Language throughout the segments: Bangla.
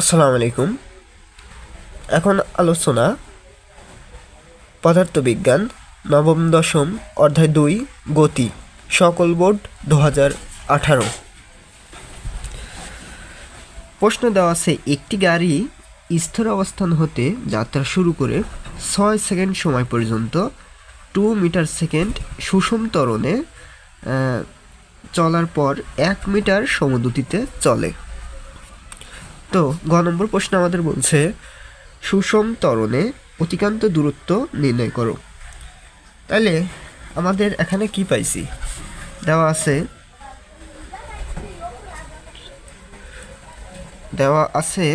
আসসালামু আলাইকুম। এখন আলোচনা পদার্থবিজ্ঞান, নবম, দশম, অধ্যায় দুই, গতি, সকল বোর্ড দু হাজার আঠারো। প্রশ্ন দেওয়া আছে, একটি গাড়ি স্থির অবস্থান হতে যাত্রা শুরু করে ছয় সেকেন্ড সময় পর্যন্ত টু মিটার সেকেন্ড সুষম তরণে চলার পর এক মিটার সমদ্রুতিতে চলে। তো গ নম্বর প্রশ্ন আমাদের বলছে, সুষম ত্বরণে অতিকান্ত দূরত্ব নির্ণয় করো। তাহলে আমাদের এখানে কি পাইছি? দেওয়া আছে দেওয়া আছে,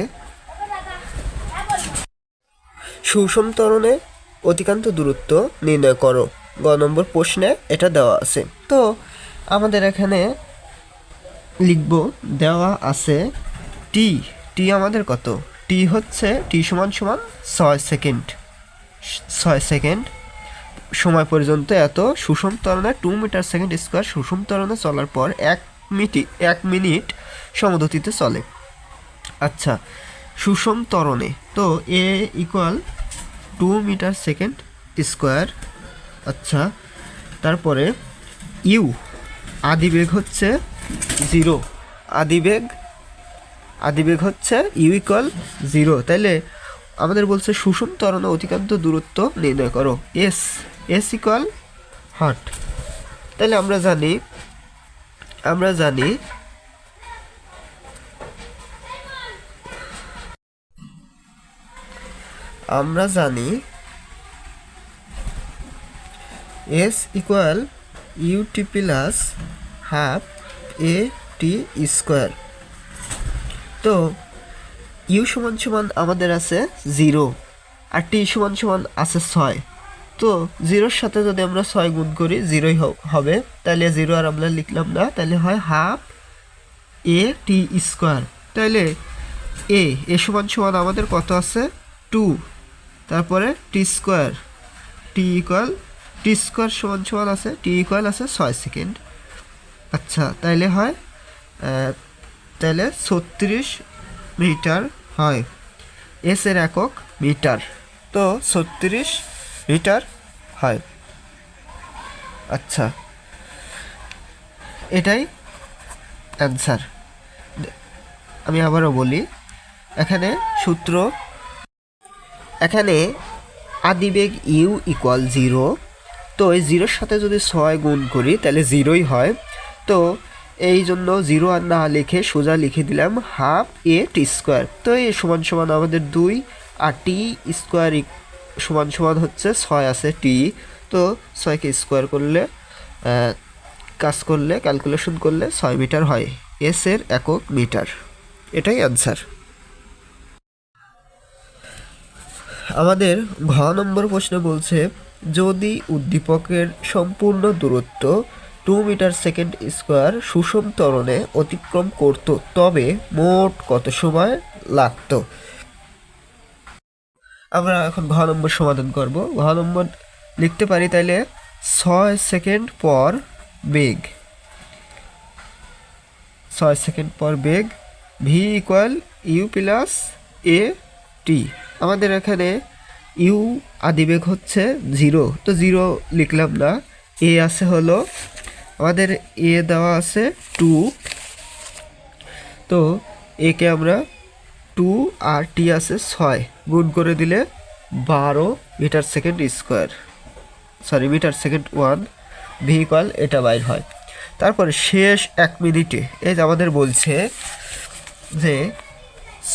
সুষম ত্বরণে অতিকান্ত দূরত্ব নির্ণয় করো। গ নম্বর প্রশ্নে এটা দেওয়া আছে। তো আমাদের এখানে লিখব, দেওয়া আছে, টি টি আমাদের কত? টি হচ্ছে টি সমান সমান ছয় সেকেন্ড ছয় সেকেন্ড সময় পর্যন্ত এত সুষম ত্বরণে টু মিটার সেকেন্ড স্কোয়ার সুষম ত্বরণে চলার পর এক মিটি, এক মিনিট সমগতিতে চলে। আচ্ছা সুষম ত্বরণে। তো a equal to metre second square আচ্ছা তারপরে ইউ আদিবেগ হচ্ছে জিরো আদিবেগ আদিবেগ হচ্ছে ইউ জিরো তাইলে আমাদের বলছে সুষম ত্বরণ অতিকান্ত দূরত্ব নির্ণয় করো। এস এস ইকুয়াল হাট তাহলে আমরা জানি আমরা জানি আমরা জানি s equal u t plus half a t square তো ইউ সমান সমান আমাদের আছে জিরো আর টি সমান সমান আছে ছয়। তো জিরোর সাথে যদি আমরা ছয় গুণ করি জিরোই হবে। তাহলে জিরো আর আমরা লিখলাম না তাহলে হয় হাফ এ টি স্কোয়ার তাহলে এ এ সমান সমান আমাদের কত আছে? টু তারপরে t square t equal t square সমান সমান আছে টি ইকুয়াল আছে ছয় সেকেন্ড। আচ্ছা তাইলে হয় তাহলে ছত্রিশ মিটার হয়। এস এর একক মিটার। তো ছত্রিশ মিটার হয়। আচ্ছা। এটাই অ্যান্সার আমি আবারও বলি, এখানে সূত্র, এখানে আদিবেগ ইউ ইকুয়াল জিরো তো এই জিরোর সাথে যদি ছয় গুণ করি, তাহলে জিরোই হয়। তো এই জন্য জিরো আর না লিখে সোজা লিখে দিলাম হাফ এ টি স্কোয়ার। তো এই সমান সমান আমাদের দুই আর টি স্কোয়ার সমান সমান হচ্ছে ছয় আছে টি। তো ছয়কে স্কোয়ার করলে কাজ করলে, ক্যালকুলেশন করলে ছয় মিটার হয়। এস এর একক মিটার। এটাই অ্যান্সার। আমাদের ঘ নম্বর প্রশ্ন বলছে, যদি উদ্দীপকের সম্পূর্ণ দূরত্ব টু মিটার সেকেন্ড স্কোয়ার সুষম ত্বরণে অতিক্রম করত, তবে মোট কত সময় লাগতো? আমরা এখন ঘ নম্বর সমাধান করব। ঘ নম্বর লিখতে পারি তাইলে ছয় সেকেন্ড পর বেগ। ছয় সেকেন্ড পর বেগ v equal u plus a t আমাদের এখানে ইউ আদিবেগ হচ্ছে জিরো তো জিরো লিখলাম না এ আছে হলো আমাদের এ দেওয়া আছে টু। তো একে আমরা টু আর টি আছে ছয়। গুণ করে দিলে বারো metre second square. Sorry, metre second one vehicle এটা বাইর হয়। তারপরে শেষ এক মিনিটে, এই যে আমাদের বলছে যে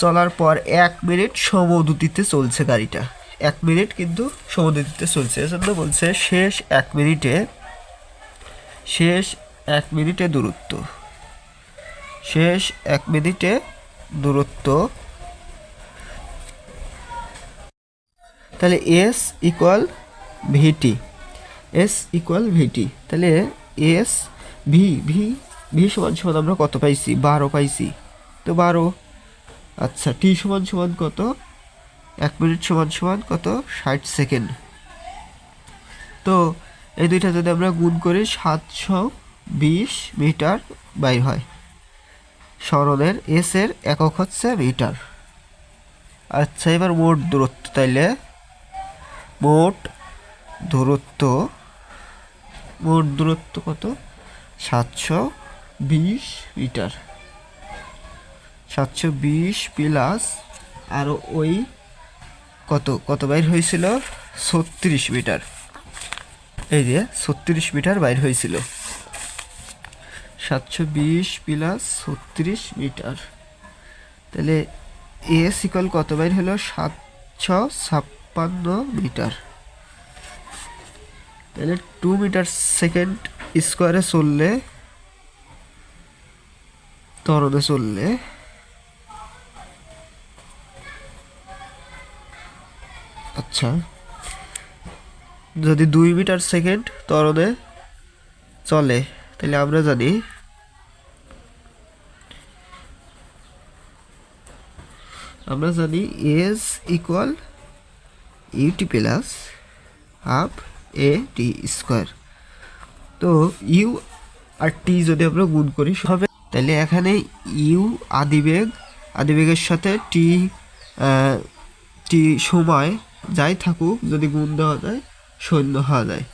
চলার পর এক মিনিট সমদ্রুতিতে চলছে গাড়িটা। এক মিনিট কিন্তু সমদ্রুতিতে চলছে। এজন্য বলছে শেষ এক মিনিটে শেষ এক মিনিটে দূরত্ব। শেষ এক মিনিটে দূরত্ব। তাহলে s equal v t s equal v t তাহলে এস ভি ভি ভি সমান সমান আমরা কত পাইছি? বারো পাইছি। তো বারো। আচ্ছা টি সমান সমান কত? এক মিনিট সমান সমান কত? ষাট সেকেন্ড। তো এই দুইটা যদি আমরা গুণ করি, সাতশো বিশ মিটার বাইর হয়। সরণের এস এর একক হচ্ছে মিটার। আচ্ছা এবার মোট দূরত্ব তাইলে। মোট দূরত্ব মোট দূরত্ব কত? সাতশো বিশ মিটার। সাতশো বিশ প্লাস আর ওই কত? কত বাইর হয়েছিল? ছত্রিশ মিটার। এই যে, ছত্রিশ মিটার বাইর হয়েছিল। সাতশো বিশ প্লাস ছত্রিশ মিটার। তাহলে এ সিকল কত বাইর হলো? সাতশো ছাপ্পান্ন মিটার। তাহলে টু মিটার সেকেন্ড স্কোয়ারে চললে, তরণে চললে আচ্ছা যদি দুই মিটার সেকেন্ড তরণে চলে, তাহলে আমরা জানি আমরা জানি s equal u t plus half a t square তো ইউ আর টি যদি আমরা গুণ করি হবে, তাহলে এখানে ইউ আদিবেগ, আদিবেগের সাথে টি টি সময় যাই থাকুক, যদি গুণ দেওয়া যায় শূন্য হওয়া যায়।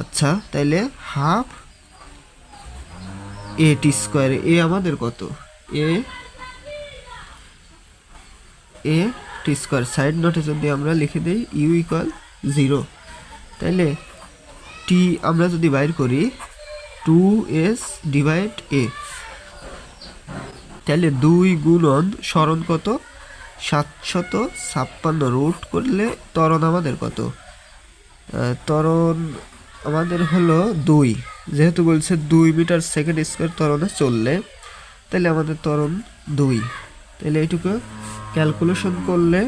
আচ্ছা তাইলে হাফ এ টি স্কোয়ার এ আমাদের কত? এ এ টি স্কোয়ার সাইড নোটে যদি আমরা লিখে দিই ইউ ইকুয়াল জিরো তাইলে টি আমরা যদি বাইর করি টু এস ডিভাইড এ তাহলে দুই গুণন স্মরণ কত? সাতশত ছাপ্পান্ন রুট করলে ত্বরণ আমাদের কত? ত্বরণ আমাদের হলো দুই। যেহেতু বলছে দুই মিটার সেকেন্ড স্কোয়ার ত্বরণে চললে, তাহলে আমাদের ত্বরণ দুই। তাহলে এইটুকু ক্যালকুলেশন করলে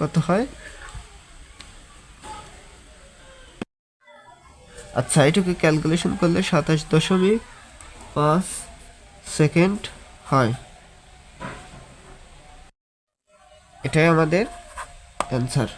কত হয়? আচ্ছা এটুকু ক্যালকুলেশন করলে সাতাশ দশমিক পাঁচ সেকেন্ড হয়। এটাই আমাদের অ্যান্সার